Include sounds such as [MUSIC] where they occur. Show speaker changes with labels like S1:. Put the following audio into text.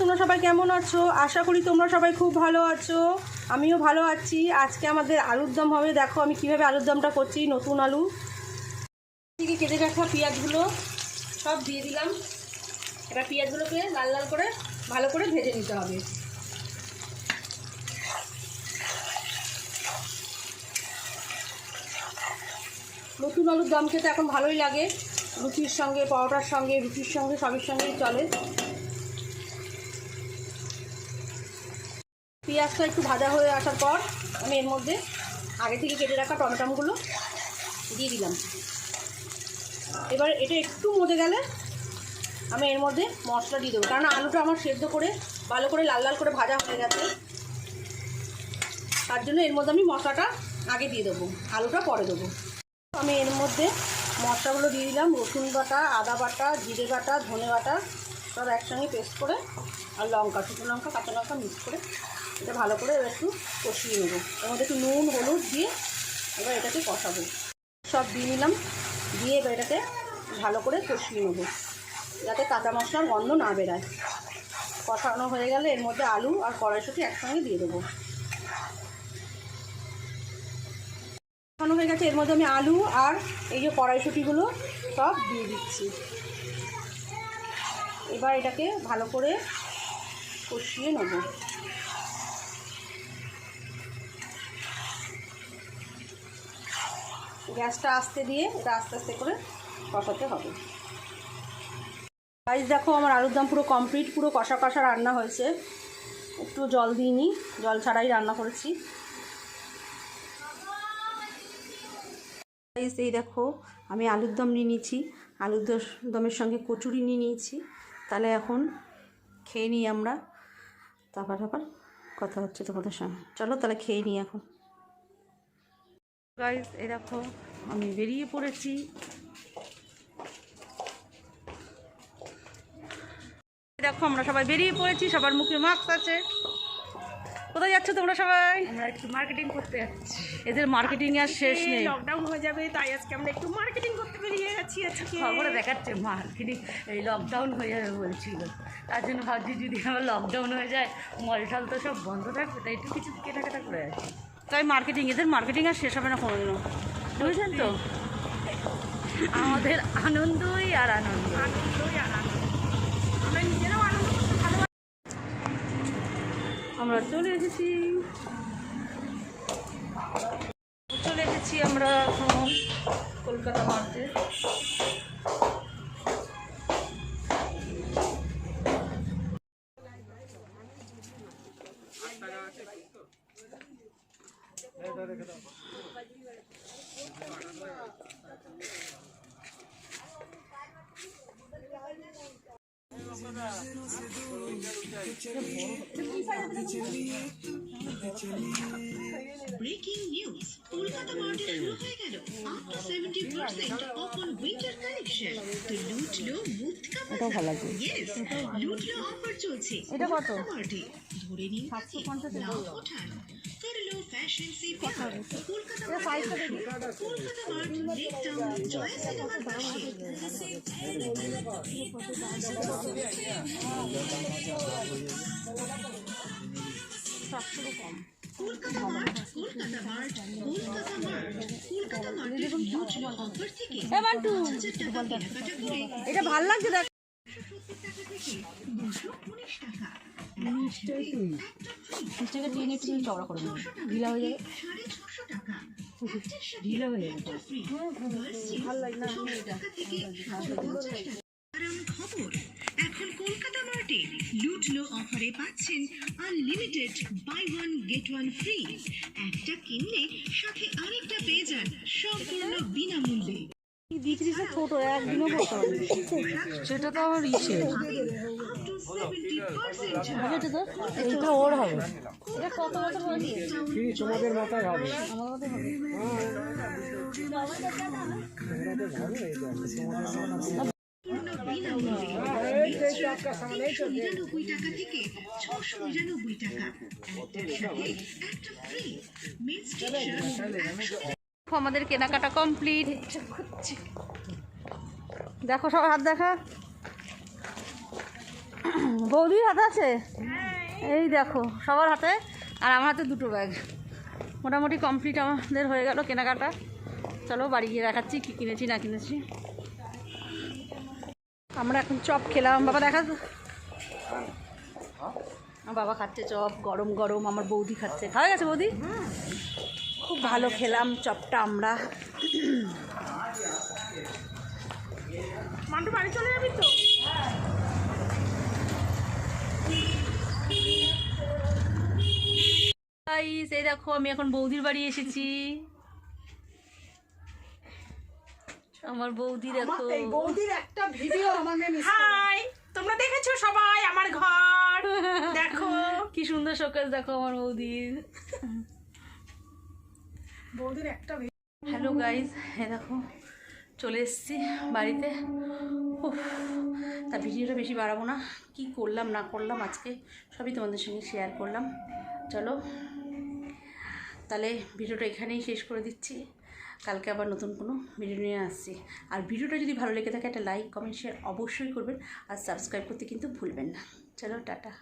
S1: তোমরা সবাই কেমন আছো? আশা করি তোমরা সবাই খুব ভালো আছো। আমিও ভালো আছি। আজকে আমাদের আলুর দম হবে। দেখো আমি কীভাবে আলুর দমটা করছি, নতুন আলু। থেকে কেটে রাখা পেঁয়াজগুলো, সব দিয়ে দিলাম। এবার পেঁয়াজগুলোকে লাল লাল করে ভালো করে ভেজে নিতে হবে। নতুন আলুর দম খেতে এখন ভালোই লাগে। রুটির সঙ্গে, পরোটার সঙ্গে, রুটির সঙ্গে, সবের সঙ্গেই চলে। পেঁয়াজটা একটু ভাজা হয়ে আসার পর আমি এর মধ্যে আগে থেকে কেটে রাখা টমেটোগুলো দিয়ে দিলাম। এবার এটা একটু মজে গেলে আমি এর মধ্যে মশলা দিয়ে দেবো। কারণ আলুটা আমার সেদ্ধ করে, ভালো করে লাল লাল করে ভাজা হয়ে গেছে। তার জন্য এর মধ্যে আমি মশলাটা আগে দিয়ে দেবো, আলুটা পরে দেবো। আমি এর মধ্যে মশলাগুলো দিয়ে দিলাম। রসুন বাটা, আদা বাটা, জিরে বাটা, ধনে বাটা, সব একসঙ্গে পেস্ট করে আর লঙ্কা, শুকনো লঙ্কা, কাঁচা লঙ্কা মিক্স করে এটা ভালো করে এবার একটু কষিয়ে নেব। এর মধ্যে একটু নুন, হলুদ দিয়ে এবার এটাকে কষাবো। সব দিয়ে নিলাম, দিয়ে এবার এটাকে ভালো করে কষিয়ে নেব, যাতে কাঁচা মশলার গন্ধ না বেরায়। কষানো হয়ে গেলে এর মধ্যে আলু আর কড়াইশুঁটি একসঙ্গে দিয়ে দেবো। কষানো হয়ে গেছে, এর মধ্যে আমি আলু আর এই যে কড়াইশুঁটিগুলো সব দিয়ে দিচ্ছি। এবার এটাকে ভালো করে কষিয়ে নেব। গ্যাসটা আস্তে দিয়ে এটা আস্তে আস্তে করে কষাতে হবে। গাইজ দেখো আমার আলুর দম পুরো কমপ্লিট পুরো কষা কষা রান্না হয়েছে। একটু জল দিইনি, জল ছাড়াই রান্না করেছি। এই দেখো, আমি আলুর দম নিয়ে নিয়েছি। আলুর দমের সঙ্গে কচুরি নিয়ে নিয়েছি। তাহলে এখন খেয়ে নিই আমরা। তারপর আবার কথা হচ্ছে তোমাদের সঙ্গে। চলো তাহলে খেয়ে নিই এখন। গাইজ এই দেখো আমি বেরিয়ে পড়েছি। দেখো আমরা সবাই বেরিয়ে পড়েছি সবার মুখে মাস্ক আছে। কোথায় যাচ্ছ তোমরা সবাই?
S2: আমরা একটু মার্কেটিং করতে যাচ্ছি।
S1: এদের মার্কেটিং আর শেষ নেই।
S2: লকডাউন হয়ে যাবে তাই আজকে আমরা একটু মার্কেটিং করতে বেরিয়ে গেছি আজকে।
S3: খবরে দেখাচ্ছে মার্কেটিং এই লকডাউন হয়ে যাবে বলছিল। তার জন্য ভাবছি যদি আমার লকডাউন হয়ে যায় মল টল তো সব বন্ধ থাকবে তাই একটু কিছু কেনাকাটা করে আছি
S1: তাই মার্কেটিং এদের মার্কেটিং আর শেষ হবে না কোনোদিনও। বুঝলেন তো?
S3: আমাদের আনন্দই আর আনন্দ।
S2: আমরা
S1: চলে এসেছি। চলে এসেছি আমরা এখন Kolkata market
S4: breaking news Kolkata market শুরু হয়ে গেল up to seventy percent off on winter collection
S1: এটাও ভালো লাগবে। এটা কত?
S4: Kolkata mart Kolkata mart Kolkata mart Kolkata মার্টের offer থেকে
S1: এটা ভালো লাগছে দেখ।
S4: টাকা।
S1: টেনে একটু চওড়া করে নেবে ঢিলা হয়ে যাবে?
S4: সাড়ে ছশো টাকা। ঢিলা হয়ে যাবে ভালো লাগে না। টাকা থেকে সাতশো পঞ্চাশ টাকা। কারণ খবর এখন কলকাতা মার্টে লুটলো অফারে পাচ্ছেন unlimited buy one get one free একটা কিনলে সাথে আরেকটা পেয়ে যান সম্পূর্ণ বিনামূল্যে।
S1: বিক্রিটা ছোট একদিনও করতে পারবে সেটা তো আমার
S4: পার্সেন্ট
S1: বুঝেছ তো এইটা ওর হবে এটা কত বছর বয়স
S4: তিনশো নিরানব্বই টাকা থেকে ছশো নিরানব্বই টাকা একটার সাথে একটা ফ্রি মেন্স টি একশো
S1: দেখো আমাদের কেনাকাটা কমপ্লিট দেখো সব হাত দেখা। বৌদির হাতে আছে? এই দেখো, সবার হাতে। আর আমার হাতে দুটো ব্যাগ মোটামুটি কমপ্লিট আমাদের হয়ে গেল কেনাকাটা। চলো, বাড়ি গিয়ে দেখাচ্ছি কী কিনেছি, না কিনেছি। আমরা এখন চপ খেলাম। বাবা, দেখা। আমার বাবা খাচ্ছে চপ, গরম গরম। আমার বৌদি খাচ্ছে। খাওয়া গেছে বৌদি? খুব ভালো খেলাম চপটা আমরা।
S2: মান্টু বাড়ি চলে যাবি তো?
S1: এই দেখো আমি এখন বৌদির বাড়ি এসেছি। আমার বৌদি দেখো।
S5: বৌদির একটা ভিডিও মিস
S2: হাই তোমরা দেখেছ সবাই আমার ঘর? [LAUGHS] দেখো।
S1: কি সুন্দর শোকেস দেখো আমার বৌদির। হ্যালো গাইজ হ্যাঁ দেখো চলে এসেছি বাড়িতে। উফ, তা ভিডিওটা বেশি বাড়াবো না। কি করলাম না করলাম আজকে সবই তোমাদের সঙ্গে শেয়ার করলাম। চলো তাহলে ভিডিওটা এখানেই শেষ করে দিচ্ছি। কালকে আবার নতুন কোনো ভিডিও নিয়ে আসছি। আর ভিডিওটা যদি ভালো লেগে থাকে একটা লাইক কমেন্ট শেয়ার অবশ্যই করবেন। আর সাবস্ক্রাইব করতে কিন্তু ভুলবেন না। চলো টাটা।